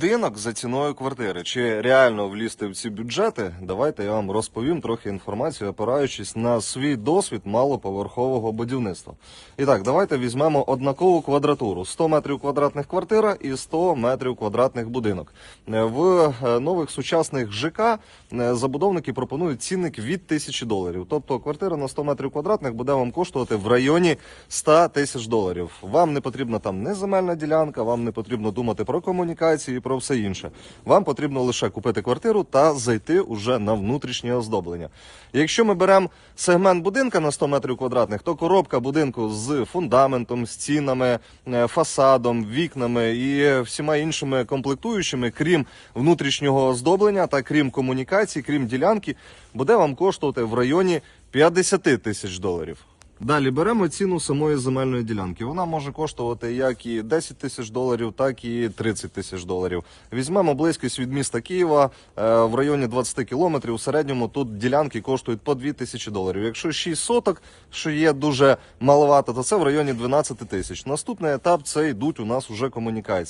Будинок за ціною квартири. Чи реально влізти в ці бюджети? Давайте я вам розповім трохи інформацію, опираючись на свій досвід малоповерхового будівництва. І так, давайте візьмемо однакову квадратуру: 100 метрів квадратних квартира і 100 метрів квадратних будинок. Е, В е, нових сучасних ЖК е, забудовники пропонують цінник від тисячі доларів. Тобто квартира на 100 метрів квадратних буде вам коштувати в районі 100 тисяч доларів. Вам не потрібна там не земельна ділянка, вам не потрібно думати про комунікації, про все інше. Вам потрібно лише купити квартиру та зайти уже на внутрішнє оздоблення. Якщо ми беремо сегмент будинка на 100 метрів квадратних, то коробка будинку з фундаментом, стінами, е, фасадом, вікнами і всіма іншими комплектуючими, крім внутрішнього оздоблення та крім комунікацій, крім ділянки, буде вам коштувати в районі 50 тисяч доларів. Далі беремо ціну самої земельної ділянки. Вона може коштувати як і 10 тисяч доларів, так і 30 тисяч доларів. Візьмемо близькість від міста Києва е, в районі 20 кілометрів. У середньому тут ділянки коштують по 2 тисячі доларів. Якщо 6 соток, що є дуже маловато, то це в районі 12 тисяч. Наступний етап це йдуть у нас уже комунікації.